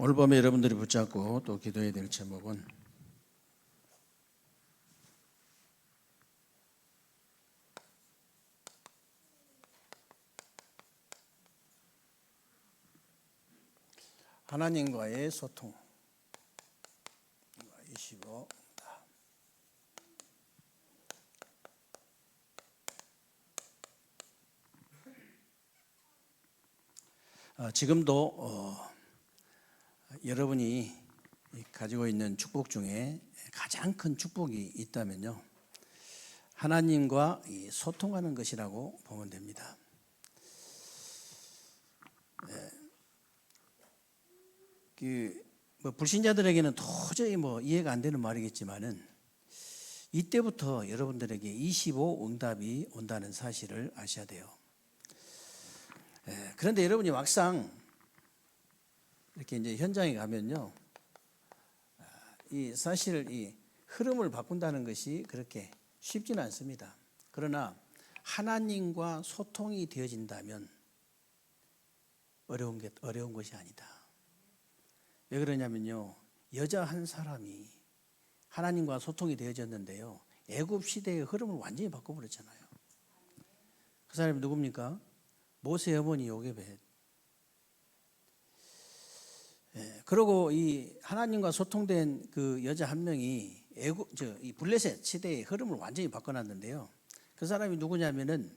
오늘 밤에 여러분들이 붙잡고 또 기도해야 될 제목은 하나님과의 소통. 25 어, 지금도 어, 여러분이 가지고 있는 축복 중에 가장 큰 축복이 있다면요. 하나님과 이 소통하는 것이라고 보면 됩니다. 예. 그뭐 불신자들에게는 도저히 뭐 이해가 안 되는 말이겠지만은 이때부터 여러분들에게 25 응답이 온다는 사실을 아셔야 돼요. 예, 그런데 여러분이 막상 이렇게 이제 현장에 가면요, 아, 이 사실 이 흐름을 바꾼다는 것이 그렇게 쉽지는 않습니다. 그러나 하나님과 소통이 되어진다면 어려운 게 어려운 것이 아니다. 왜 그러냐면요, 여자 한 사람이 하나님과 소통이 되어졌는데요, 애굽 시대의 흐름을 완전히 바꿔 버렸잖아요. 그 사람이 누굽니까? 모세 어머니 요게벳. 예, 그리고 이 하나님과 소통된 그 여자 한 명이 애국 저 이 블레셋 시대의 흐름을 완전히 바꿔놨는데요. 그 사람이 누구냐면은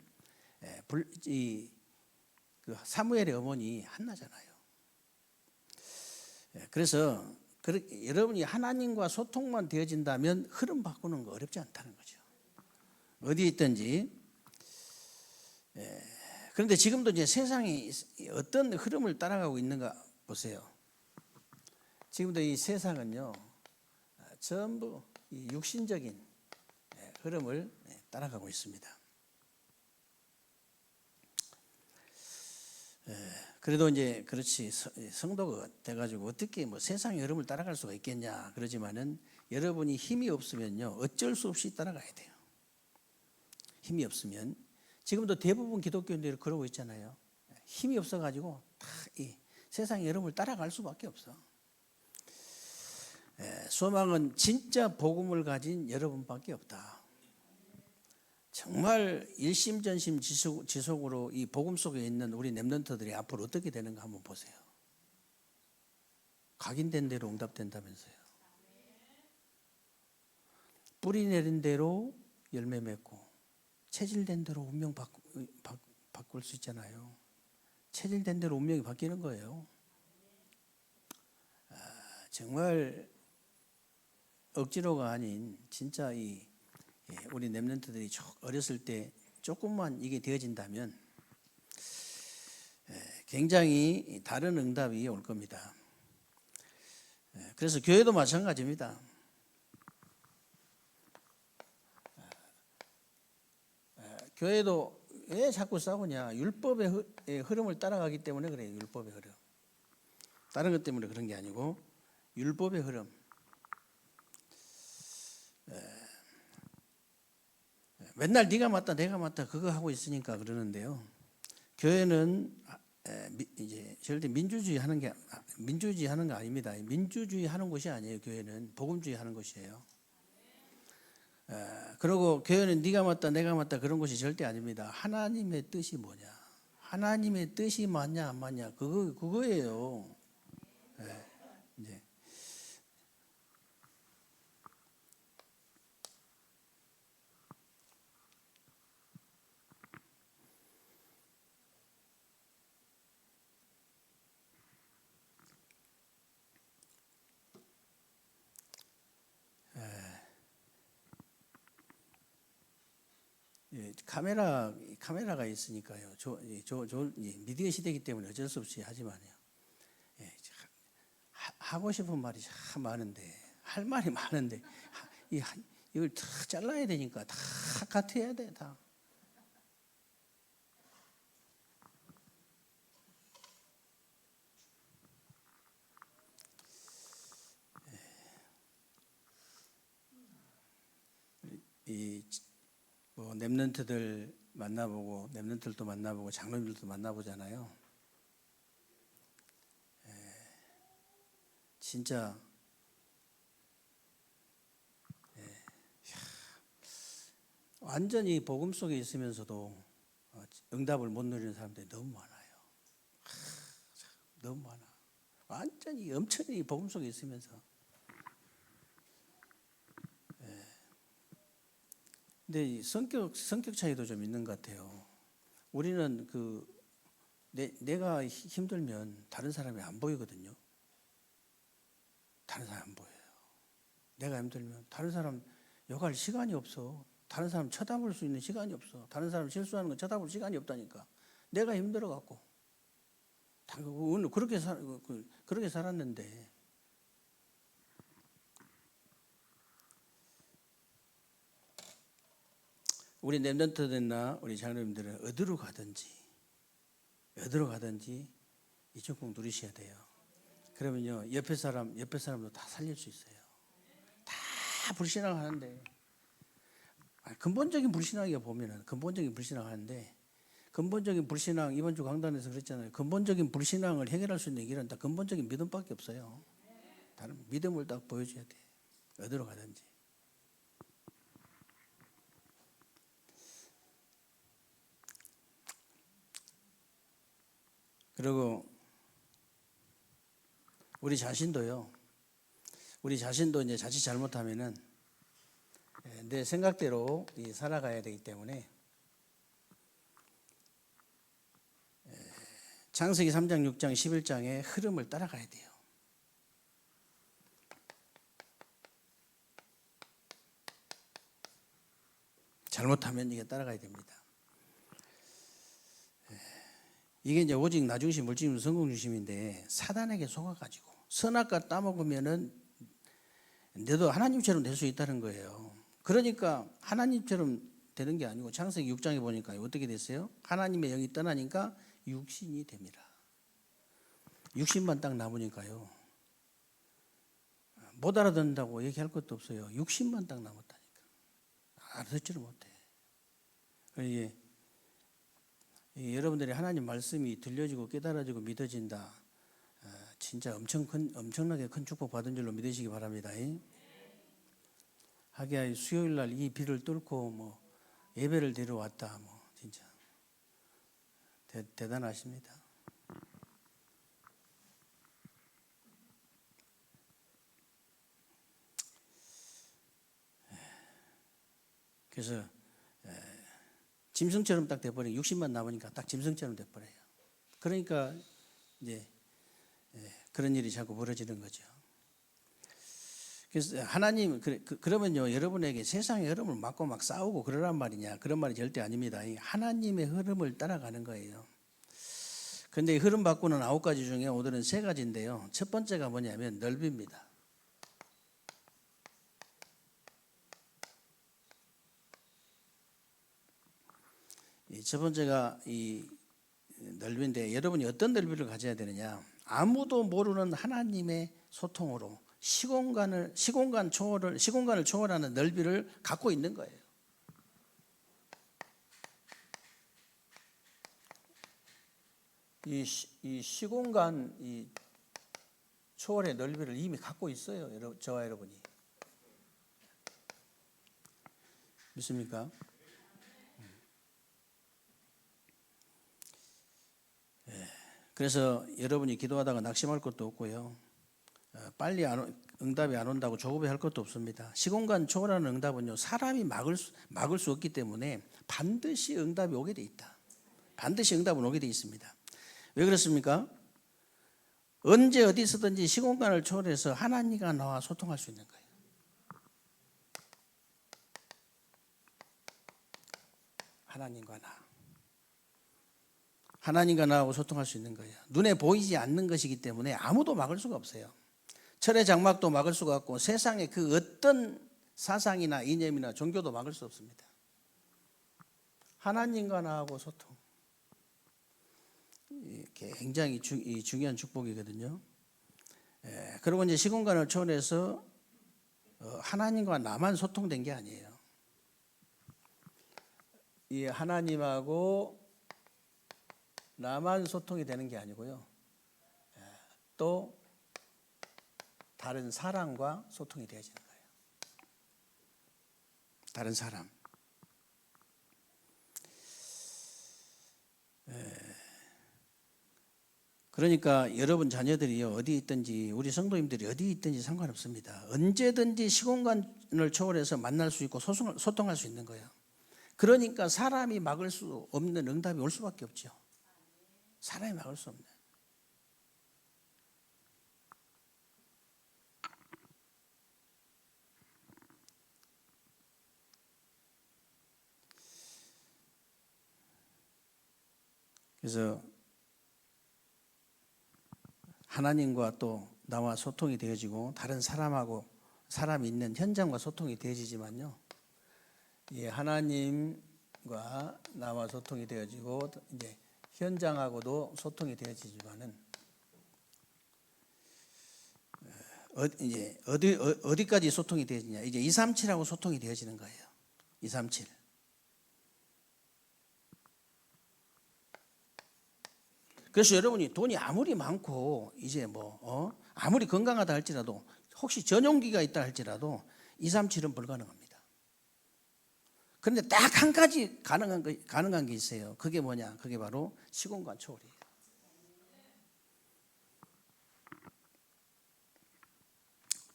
예, 불, 이, 그 사무엘의 어머니 한나잖아요. 예, 그래서 그, 여러분이 하나님과 소통만 되어진다면 흐름 바꾸는 거 어렵지 않다는 거죠. 어디 있든지 예, 그런데 지금도 이제 세상이 어떤 흐름을 따라가고 있는가 보세요. 지금도 이 세상은요, 전부 이 육신적인 예, 흐름을 예, 따라가고 있습니다. 예, 그래도 이제 그렇지 성도가 돼가지고 어떻게 뭐 세상의 흐름을 따라갈 수가 있겠냐 그러지만은 여러분이 힘이 없으면요 어쩔 수 없이 따라가야 돼요. 힘이 없으면 지금도 대부분 기독교인들이 그러고 있잖아요. 힘이 없어가지고 다 이 세상의 흐름을 따라갈 수밖에 없어. 예, 소망은 진짜 복음을 가진 여러분밖에 없다. 정말 일심전심 지속, 지속으로 이 복음 속에 있는 우리 랩런터들이 앞으로 어떻게 되는가 한번 보세요. 각인된 대로 응답된다면서요. 뿌리 내린 대로 열매 맺고 체질된 대로 운명 바꾸, 바, 바꿀 수 있잖아요. 체질된 대로 운명이 바뀌는 거예요. 아, 정말 억지로가 아닌 진짜 이 예, 우리 랩런트들이 어렸을 때 조금만 이게 되어진다면 예, 굉장히 다른 응답이 올 겁니다. 예, 그래서 교회도 마찬가지입니다. 교회도 왜 자꾸 싸우냐? 율법의 흐름을 따라가기 때문에 그래요. 율법의 흐름. 다른 것 때문에 그런 게 아니고 율법의 흐름. 맨날 네가 맞다, 내가 맞다 그거 하고 있으니까 그러는데요. 교회는 이제 절대 민주주의 하는 게 민주주의 하는 거 아닙니다. 민주주의 하는 곳이 아니에요. 교회는 복음주의 하는 곳이에요. 그리고 교회는 네가 맞다 내가 맞다 그런 것이 절대 아닙니다. 하나님의 뜻이 뭐냐? 하나님의 뜻이 맞냐 안 맞냐 그거 그거예요. 네, 이제 예, 카메라 카메라가 있으니까요. 저, 저, 저 미디어 시대이기 때문에 어쩔 수 없이 하지만요. 예, 하, 고 싶은 말이 참 많은데 할 말이 많은데 이, 이걸 다 잘라야 되니까 다 카트해야 돼 다. 예. 이 뭐 랩런트들 만나보고 랩런트들도 만나보고 장로님들도 만나보잖아요. 예. 진짜 예, 이야, 완전히 복음 속에 있으면서도 어, 응답을 못 누리는 사람들이 너무 많아요. 하, 참, 너무 많아. 완전히 엄청나게 복음 속에 있으면서. 근데 이 성격 성격 차이도 좀 있는 것 같아요. 우리는 그 내, 내가 히- 힘들면 다른 사람이 안 보이거든요. 다른 사람 안 보여요. 내가 힘들면 다른 사람 욕할 시간이 없어. 다른 사람 쳐다볼 수 있는 시간이 없어. 다른 사람 실수하는 거 쳐다볼 시간이 없다니까. 내가 힘들어 갖고. 오늘 그렇게 살 그- 그- 그렇게 살았는데 우리 랩런트들이나 우리 장로님들은 어디로 가든지 어디로 가든지 이쪽 꼭 누리셔야 돼요. 그러면요 옆에 사람 옆에 사람도 다 살릴 수 있어요. 다 불신앙 하는데 근본적인 불신앙이가 보면은 근본적인 불신앙 하는데 근본적인 불신앙 이번 주 강단에서 그랬잖아요. 근본적인 불신앙을 해결할 수 있는 길은 다 근본적인 믿음밖에 없어요. 다른 믿음을 딱 보여줘야 돼. 어디로 가든지. 그리고 우리 자신도요. 우리 자신도 이제 자칫 잘못하면은 예, 내 생각대로 이 살아가야 되기 때문에 예, 창세기 3장, 6장, 11장의 흐름을 따라가야 돼요. 잘못하면 이게 따라가야 됩니다. 예, 이게 이제 오직 나 중심, 물 중심, 성공 중심인데 사단에게 속아가지고 선악과 따먹으면은 내도 하나님처럼 될 수 있다는 거예요. 그러니까 하나님처럼 되는 게 아니고 창세기 6장에 보니까 어떻게 됐어요? 하나님의 영이 떠나니까 육신이 됩니다. 육신만 딱 남으니까요. 못 알아듣는다고 얘기할 것도 없어요. 육신만 딱 남았다니까. 알아듣지를 못해. 이 여러분들이 하나님 말씀이 들려지고 깨달아지고 믿어진다. 어, 진짜 엄청 큰 엄청나게 큰 축복 받은 줄로 믿으시기 바랍니다. 잉? 하기야 수요일 날 이 비를 뚫고 뭐 예배를 드려 왔다. 뭐 진짜 대, 대단하십니다. 그래서 에, 짐승처럼 딱 돼버려. 60만 남으니까 딱 짐승처럼 돼버려요. 그러니까 이제 예, 그런 일이 자꾸 벌어지는 거죠. 그래서 하나님 그, 그러면요 여러분에게 세상의 흐름을 막고 막 싸우고 그러란 말이냐 그런 말이 절대 아닙니다. 이 하나님의 흐름을 따라가는 거예요. 이 흐름 바꾸는 아홉 가지 중에 오늘은 세 가지인데요. 첫 번째가 뭐냐면 넓입니다. 첫 번째가 이 넓이인데 여러분이 어떤 넓이를 가져야 되느냐? 아무도 모르는 하나님의 소통으로 시공간을 시공간 초월을 시공간을 초월하는 넓이를 갖고 있는 거예요. 이, 시, 이 시공간 이 초월의 넓이를 이미 갖고 있어요. 여러, 저와 여러분이 믿습니까? 그래서 여러분이 기도하다가 낙심할 것도 없고요. 어, 빨리 안, 오- 응답이 안 온다고 조급해할 것도 없습니다. 시공간 초월하는 응답은요 사람이 막을 수, 막을 수 없기 때문에 반드시 응답이 오게 돼 있다. 반드시 응답은 오게 돼 있습니다. 왜 그렇습니까? 언제 어디서든지 시공간을 초월해서 하나님과 나와 소통할 수 있는 거예요. 하나님과 나. 하나님과 나하고 소통할 수 있는 거예요. 눈에 보이지 않는 것이기 때문에 아무도 막을 수가 없어요. 철의 장막도 막을 수가 없고 세상의 그 어떤 사상이나 이념이나 종교도 막을 수 없습니다. 하나님과 나하고 소통. 굉장히 주, 이 중요한 축복이거든요. 예, 그리고 이제 시공간을 초월해서 어, 하나님과 나만 소통된 게 아니에요. 이 하나님하고 나만 소통이 되는 게 아니고요. 예, 또 다른 사람과 소통이 되어지는 거예요. 다른 사람. 그러니까 여러분 자녀들이 어디 있든지 우리 성도님들이 어디 있든지 상관없습니다. 언제든지 시공간을 초월해서 만날 수 있고 소통할 수 있는 거예요. 그러니까 사람이 막을 수 없는 응답이 올 수밖에 없죠. 사람이 막을 수 없는. 그래서 하나님과 또 나와 소통이 되어지고 다른 사람하고 사람이 있는 현장과 소통이 되어지지만요. 이 하나님과 나와 소통이 되어지고 이제 현장하고도 소통이 되어지지만은 어, 이제 어디 어, 어디까지 소통이 되어지냐? 이제 237하고 소통이 되어지는 거예요. 237. 그래서 여러분이 돈이 아무리 많고 이제 뭐 어? 아무리 건강하다 할지라도 혹시 전용기가 있다 할지라도 237은 불가능합니다. 그런데 딱 한 가지 가능한 거, 가능한 게 있어요. 그게 뭐냐? 그게 바로 시공간 초월이에요.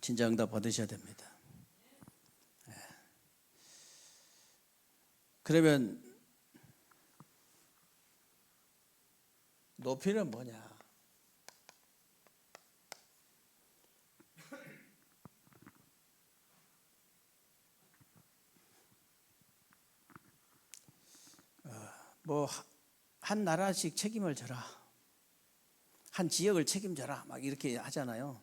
진짜 응답 받으셔야 됩니다. 예. 그러면 높이는 뭐냐? 뭐 한 나라씩 책임을 져라. 한 지역을 책임져라. 막 이렇게 하잖아요.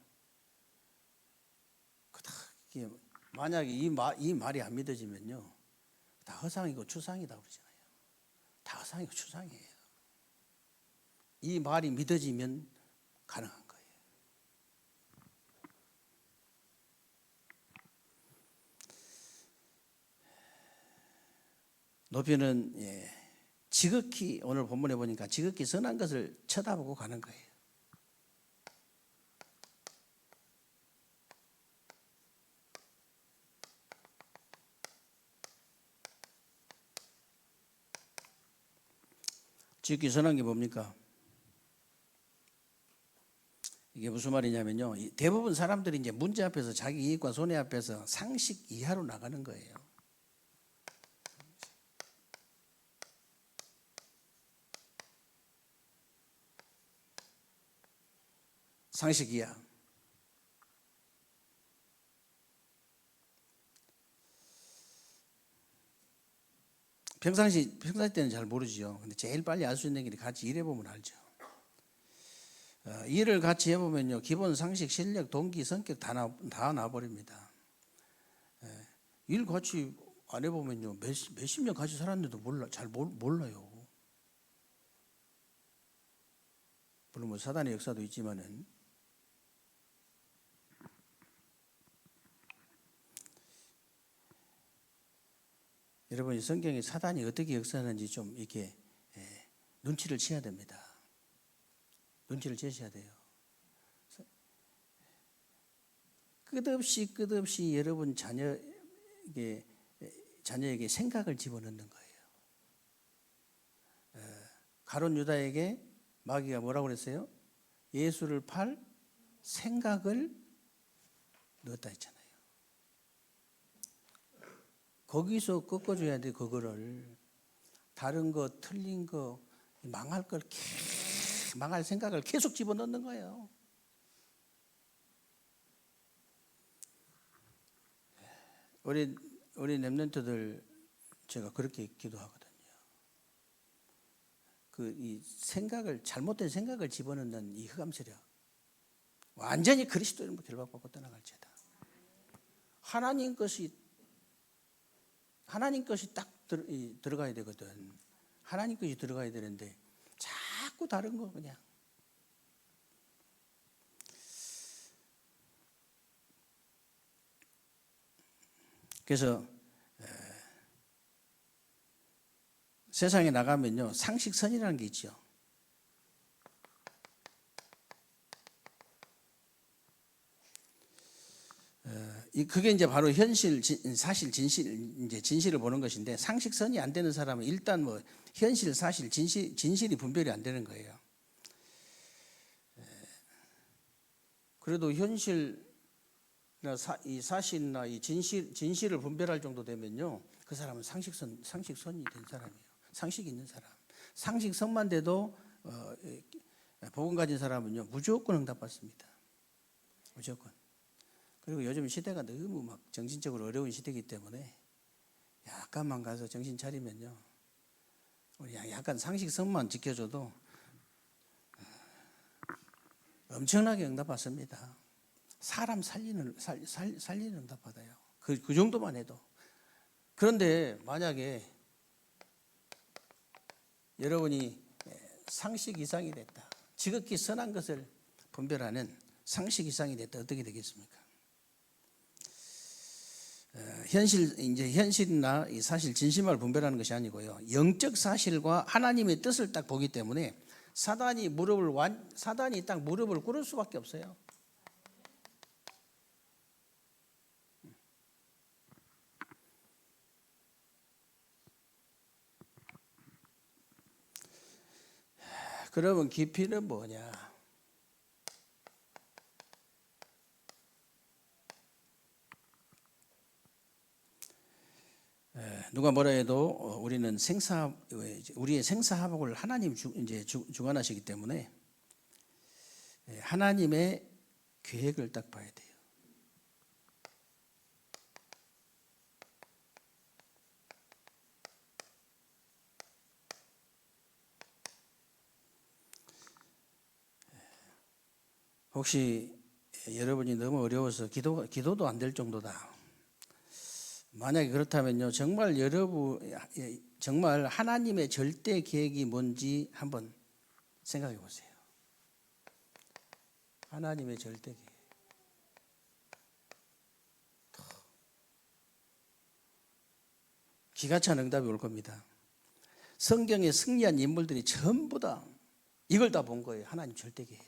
만약에 이, 말, 이 말이 안 믿어지면요. 다 허상이고 추상이다 그러잖아요. 다 허상이고 추상이에요. 이 말이 믿어지면 가능한 거예요. 높이는 예, 지극히 오늘 본문에 보니까 지극히 선한 것을 쳐다보고 가는 거예요. 지극히 선한 게 뭡니까? 이게 무슨 말이냐면요. 이 대부분 사람들이 이제 문제 앞에서 자기 이익과 손해 앞에서 상식 이하로 나가는 거예요. 상식 이하. 평상시 평상시 때는 잘 모르죠. 근데 제일 빨리 알 수 있는 게 같이 일해 보면 알죠. 어, 일을 같이 해보면요 기본 상식, 실력, 동기, 성격 다 나, 다 나버립니다. 예, 일 같이 안 해보면요 몇, 몇십 년 같이 살았는데도 몰라 잘 몰, 몰라요. 물론 뭐 사단의 역사도 있지만은 여러분 이 성경에 사단이 어떻게 역사하는지 좀 이렇게 예, 눈치를 채야 됩니다. 눈치를 채셔야 돼요. 끝없이 끝없이 여러분 자녀에게 자녀에게 생각을 집어넣는 거예요. 에, 가론 유다에게 마귀가 뭐라고 그랬어요? 예수를 팔 생각을 넣었다 했잖아요. 거기서 꺾어줘야 돼 그거를 다른 거 틀린 거 망할 걸 망할 생각을 계속 집어넣는 거예요. 우리 우리 랩런트들 제가 그렇게 기도하거든요. 그 이 생각을 잘못된 생각을 집어넣는 이 흑암 세력 완전히 그리스도인으로 결박받고 떠나갈지다. 하나님 것이 하나님 것이 딱 들, 이, 들어가야 되거든. 하나님 것이 들어가야 되는데 자꾸 다른 거 그냥. 그래서 에, 세상에 나가면요 상식선이라는 게 있죠. 그게 이제 바로 현실 진- 사실 진실 이제 진실을 보는 것인데 상식선이 안 되는 사람은 일단 뭐 현실 사실 진실 진실이 분별이 안 되는 거예요. 에, 그래도 사, 이 사실이나 이 진실 진실을 분별할 정도 되면요 그 사람은 상식선 상식선이 된 사람이에요. 상식 있는 사람. 상식선만 돼도 어, 이- 복음 가진 사람은요 무조건 응답받습니다. 무조건. 그리고 요즘 시대가 너무 막 정신적으로 어려운 시대이기 때문에 약간만 가서 정신 차리면요. 우리 약간 상식선만 지켜줘도 엄청나게 응답 받습니다. 사람 살리는 살, 살, 살리는 응답 받아요. 그, 그 정도만 해도. 그런데 만약에 여러분이 상식 이상이 됐다. 지극히 선한 것을 분별하는 상식 이상이 됐다. 어떻게 되겠습니까? 어, 현실 이제 현실이나 이 사실 진심을 분별하는 것이 아니고요. 영적 사실과 하나님의 뜻을 딱 보기 때문에 사단이 무릎을 완 사단이 딱 무릎을 꿇을 수밖에 없어요. 그러면 깊이는 뭐냐? 누가 뭐라 해도 어, 우리는 생사 우리의 생사화복을 하나님 주, 이제 주, 주관하시기 때문에 예, 하나님의 계획을 딱 봐야 돼요. 혹시 여러분이 너무 어려워서 기도 기도도 안 될 정도다. 만약에 그렇다면요, 정말 여러분, 정말 하나님의 절대 계획이 뭔지 한번 생각해 보세요. 하나님의 절대 계획. 기가 찬 응답이 올 겁니다. 성경에 승리한 인물들이 전부 다 이걸 다 본 거예요. 하나님 절대 계획.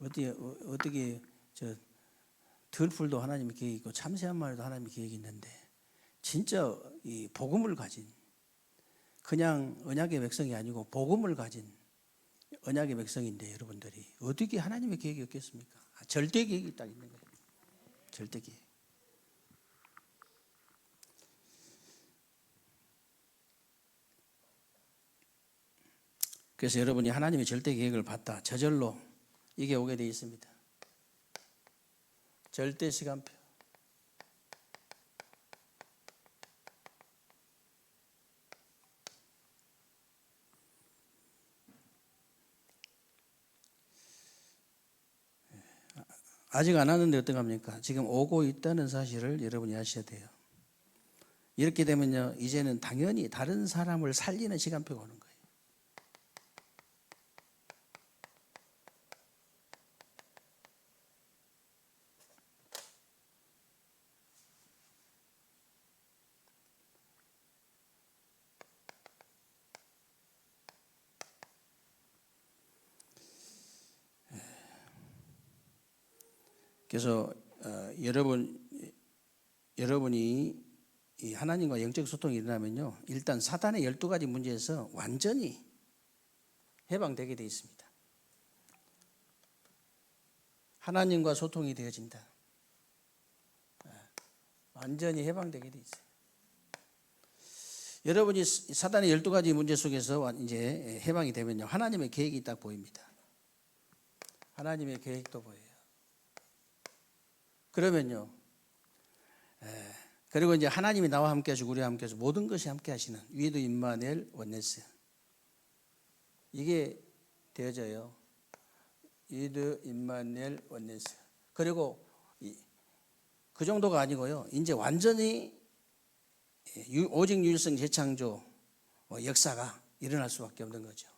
어떻게, 어, 어떻게, 저, 들풀도 하나님의 계획이 있고 참새한 마리도 하나님의 계획이 있는데 진짜 이 복음을 가진 그냥 언약의 백성이 아니고 복음을 가진 언약의 백성인데 여러분들이 어떻게 하나님의 계획이 없겠습니까? 아, 절대 계획이 딱 있는 거예요. 절대 계획. 그래서 여러분이 하나님의 절대 계획을 봤다. 저절로 이게 오게 되어 있습니다. 절대 시간표. 아직 안 하는데 어떡합니까? 지금 오고 있다는 사실을 여러분이 아셔야 돼요. 이렇게 되면요, 이제는 당연히 다른 사람을 살리는 시간표가 오는 거예요. 그래서 어, 여러분 여러분이 이 하나님과 영적 소통이 일어나면요 일단 사단의 열두 가지 문제에서 완전히 해방되게 되어 있습니다. 하나님과 소통이 되어진다. 예, 완전히 해방되게 되어 있어요. 여러분이 사단의 열두 가지 문제 속에서 이제 해방이 되면요 하나님의 계획이 딱 보입니다. 하나님의 계획도 보여요. 그러면요. 에, 그리고 이제 하나님이 나와 함께 하시고 우리와 함께 하시고 모든 것이 함께 하시는 위에도 임마넬 원네스. 이게 되어져요. 위드 임마넬 원네스. 그리고 이, 그 정도가 아니고요. 이제 완전히 유, 오직 유일성 재창조 어, 역사가 일어날 수밖에 없는 거죠.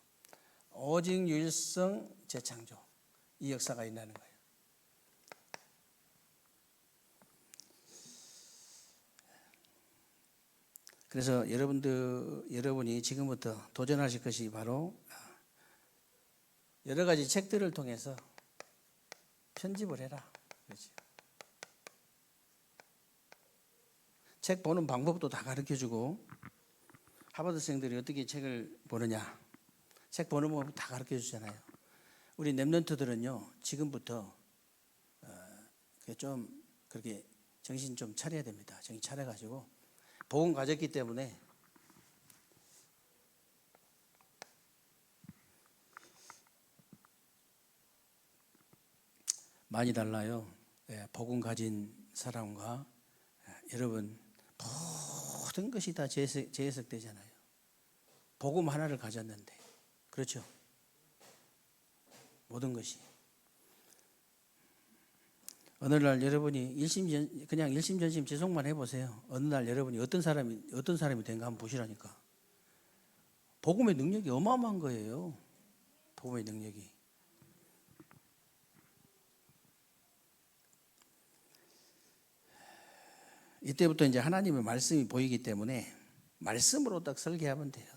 오직 유일성 재창조 이 역사가 일어나는 거예요. 그래서 여러분들 여러분이 지금부터 도전하실 것이 바로 여러 가지 책들을 통해서 편집을 해라. 그렇죠. 책 보는 방법도 다 가르쳐 주고 하버드생들이 어떻게 책을 보느냐 책 보는 법다 가르쳐 주잖아요. 우리 랩런트들은요 지금부터 어, 좀 그렇게 정신 좀 차려야 됩니다. 정신 차려가지고 복음 가졌기 때문에 많이 달라요. 예, 복음 가진 사람과 예, 여러분 모든 것이 다 재해석, 재해석되잖아요. 복음 하나를 가졌는데 그렇죠. 모든 것이 어느 날 여러분이 일심전 그냥 일심전심 지속만 해보세요. 어느 날 여러분이 어떤 사람이 어떤 사람이 된가 한번 보시라니까. 복음의 능력이 어마어마한 거예요. 복음의 능력이. 이때부터 이제 하나님의 말씀이 보이기 때문에 말씀으로 딱 설계하면 돼요.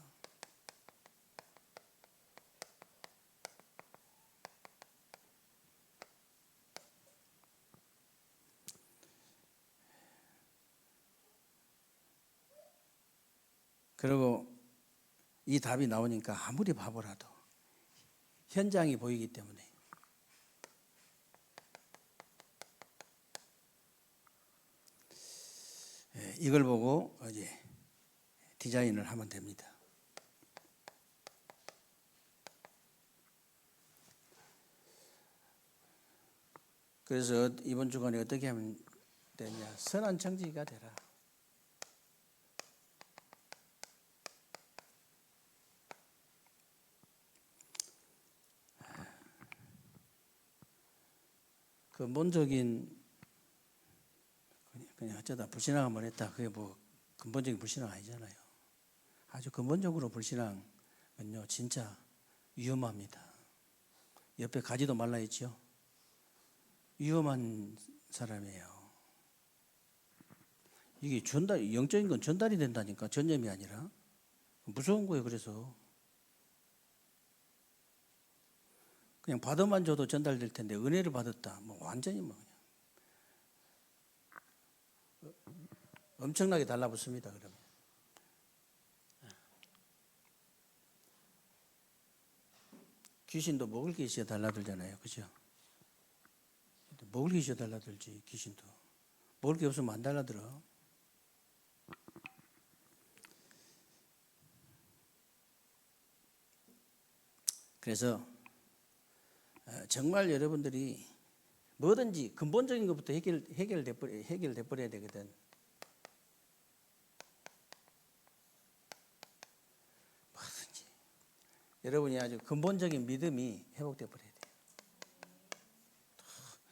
그리고 이 답이 나오니까 아무리 바보라도 현장이 보이기 때문에 예, 이걸 보고 이제 디자인을 하면 됩니다. 그래서 이번 주간에 어떻게 하면 되냐? 선한 청지기가 되라. 근본적인 그냥 어쩌다 불신앙 한번 했다. 그게 뭐 근본적인 불신앙 아니잖아요. 아주 근본적으로 불신앙은요 진짜 위험합니다. 옆에 가지도 말라 했죠. 위험한 사람이에요. 이게 전달 영적인 건 전달이 된다니까 전념이 아니라 무서운 거예요. 그래서 그냥 받아만 줘도 전달될 텐데 은혜를 받았다. 뭐 완전히 뭐 그냥 엄청나게 달라붙습니다. 그러면 귀신도 먹을 게 있어야 달라들잖아요. 그죠? 먹을 게 있어야 달라들지 귀신도 먹을 게 없으면 안 달라들어. 그래서 어, 정말 여러분들이 뭐든지 근본적인 것부터 해결 해결돼 해결돼 버려야 되거든. 뭐든지 여러분이 아주 근본적인 믿음이 회복돼 버려야 돼요.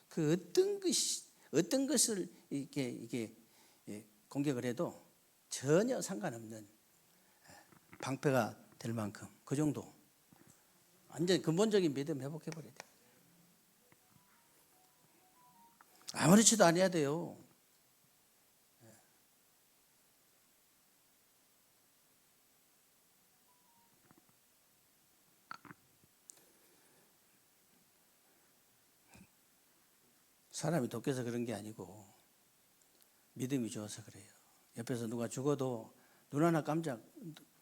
그 어떤 것이 어떤 것을 이렇게 이게 예, 공격을 해도 전혀 상관없는 예, 방패가 될 만큼 그 정도 완전 근본적인 믿음 회복해 버려야 돼. 아무렇지도 않아야 돼요. 사람이 독해서 그런 게 아니고 믿음이 좋아서 그래요. 옆에서 누가 죽어도 눈 하나 깜짝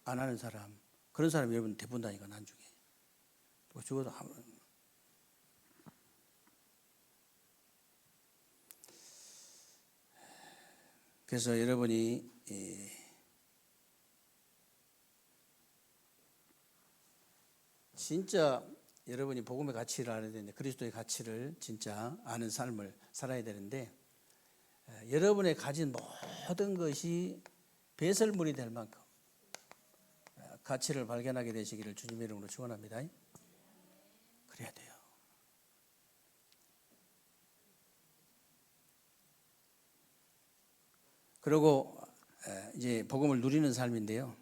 안 하는 사람 그런 사람 여러분 대본다니까 난중에 누가 죽어도 아무 그래서 여러분이 예, 진짜 여러분이 복음의 가치를 알아야 되는데 그리스도의 가치를 진짜 아는 삶을 살아야 되는데 에, 여러분의 가진 모든 것이 배설물이 될 만큼 에, 가치를 발견하게 되시기를 주님의 이름으로 축원합니다. 그래야 돼요. 그리고 에, 이제 복음을 누리는 삶인데요.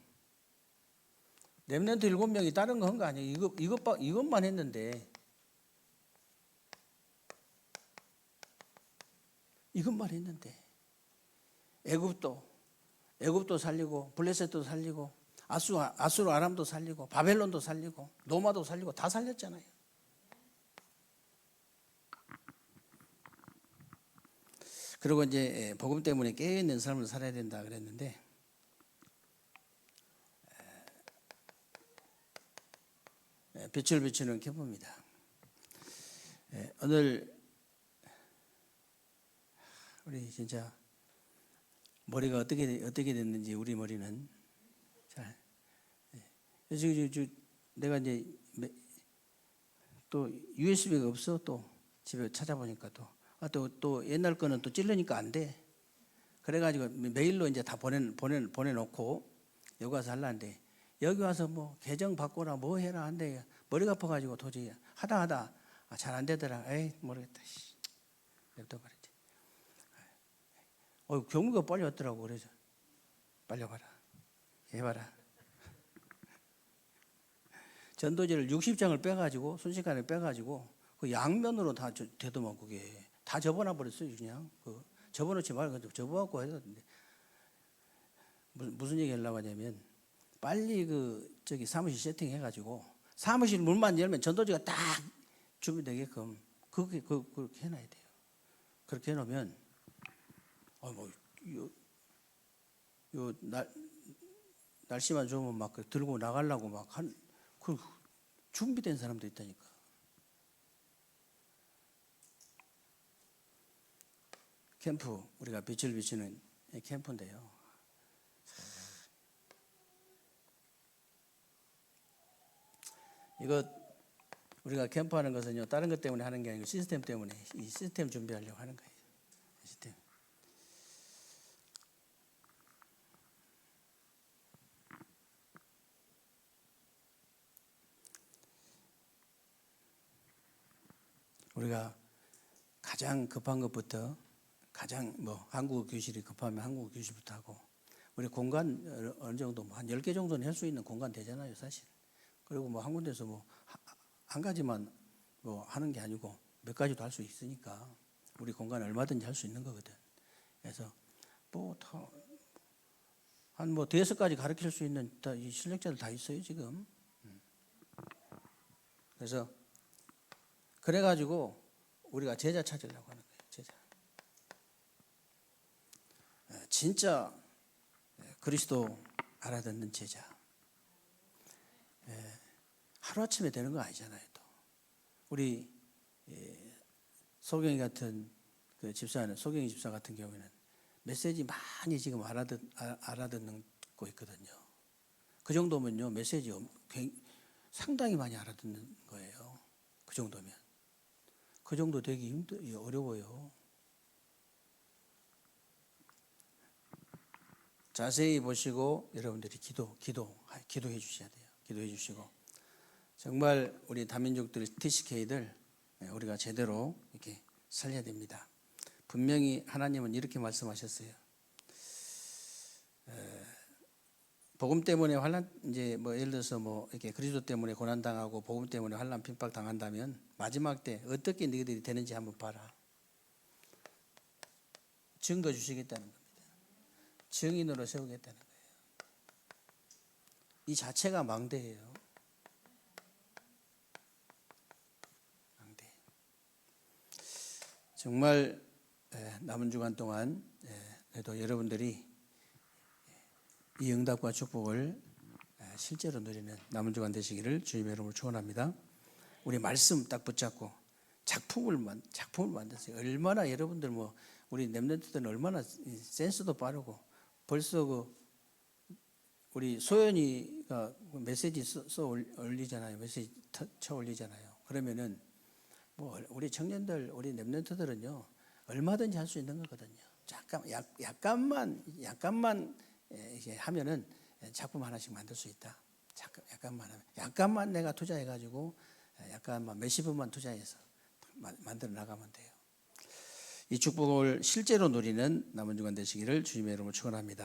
렘넌트 일곱 명이 다른 거 한 거 아니에요. 이것 이것 이것만 했는데 이것만 했는데 애굽도 애굽도 살리고 블레셋도 살리고 아수 아수르 아람도 살리고 바벨론도 살리고 노마도 살리고 다 살렸잖아요. 그리고 이제 예, 복음 때문에 깨어 있는 삶을 살아야 된다 그랬는데 예, 빛을 비추는 캠프입니다. 예, 오늘 우리 진짜 머리가 어떻게 어떻게 됐는지 우리 머리는 잘 예. 내가 이제 매- 또 USB가 없어 또 집에 찾아보니까 또 아, 또, 또 옛날 거는 또 찔르니까 안 돼. 그래가지고 메일로 이제 다 보내, 보내, 보내놓고 여기 와서 하려는데 여기 와서 뭐 계정 바꿔라 뭐 해라 한데 머리가 아파가지고 도저히 하다 하다 아, 잘안 되더라. 에이 모르겠다. 씨. 냅둬 버렸지. 어, 경무가 빨리 왔더라고 그래서 빨리 와봐라. 해봐라. 전도지를 60장을 빼가지고 순식간에 빼가지고 그 양면으로 다 저- 되더만 그게 다 접어놔 버렸어요 그냥 그 접어놓지 말고 접어갖고 해야 되는데 무슨 얘기 하려고 하냐면 빨리 그 저기 사무실 세팅해가지고 사무실 문만 열면 전도지가 딱 준비되게끔 그렇게 그, 그렇게 해놔야 돼요. 그렇게 해놓으면 어뭐요요날 날씨만 좋으면 막그 들고 나가려고 막 한 그 준비된 사람도 있다니까. 캠프 우리가 빛을 비추는 이 캠프인데요. 이거 우리가 캠프하는 것은요 다른 것 때문에 하는 게 아니고 시스템 때문에 이 시스템 준비하려고 하는 거예요. 시스템. 우리가 가장 급한 것부터 가장 뭐 한국어 교실이 급하면 한국어 교실부터 하고 우리 공간 어느- 정도 뭐 한 10개 정도는 할 수 있는 공간 되잖아요, 사실. 그리고 뭐 한 군데서 뭐 한 가지만 뭐 하는 게 아니고 몇 가지도 할 수 있으니까 우리 공간 얼마든지 할 수 있는 거거든. 그래서 뭐한뭐 대여섯 가지 가르칠 수 있는 다 이 실력자들 다 있어요 지금. 음. 그래서 그래 가지고 우리가 제자 찾으려고 하는 거예요. 제자. 에, 진짜 그리스도 알아듣는 제자. 에, 하루아침에 되는 거 아니잖아요. 또 우리 에, 소경이 같은 그 집사는 소경이 집사 같은 경우에는 메시지 많이 지금 알아듣 아- 알아듣는 거 있거든요. 그 정도면요 메시지 상당히 많이 알아듣는 거예요. 그 정도면 그 정도 되기 힘들 어려워요. 자세히 보시고 여러분들이 기도 기도 기도해 주셔야 돼요. 기도해 주시고 정말 우리 다민족들 TCK들 우리가 제대로 이렇게 살려야 됩니다. 분명히 하나님은 이렇게 말씀하셨어요. 에, 복음 때문에 환란 이제 뭐 예를 들어서 뭐 이렇게 그리스도 때문에 고난 당하고 복음 때문에 환란 핍박 당한다면 마지막 때 어떻게 너희들이 되는지 한번 봐라. 증거 주시겠다는 겁니다. 증인으로 세우겠다는 거예요. 이 자체가 망대예요. 망대. 정말 에, 남은 주간 동안 에, 그래도 여러분들이 이 응답과 축복을 에, 실제로 누리는 남은 주간 되시기를 주님의 이름으로 축원합니다. 우리 말씀 딱 붙잡고 작품을 만 작품을 만드세요. 얼마나 여러분들 뭐 우리 랩런트들은 얼마나 이 센스도 빠르고 벌써 그 우리 소연이가 메시지 써, 올리잖아요. 메시지 터- 쳐 올리잖아요. 그러면은 뭐 우리 청년들 우리 랩런트들은요 얼마든지 할 수 있는 거거든요. 잠깐 약, 약간만 약간만 에, 이렇게 하면은 작품 하나씩 만들 수 있다. 잠깐 약간만 하면 약간만 내가 투자해 가지고 약간만 몇십 원만 투자해서 마- 만들어 나가면 돼요. 이 축복을 실제로 누리는 남은 주간 되시기를 주님의 이름으로 축원합니다.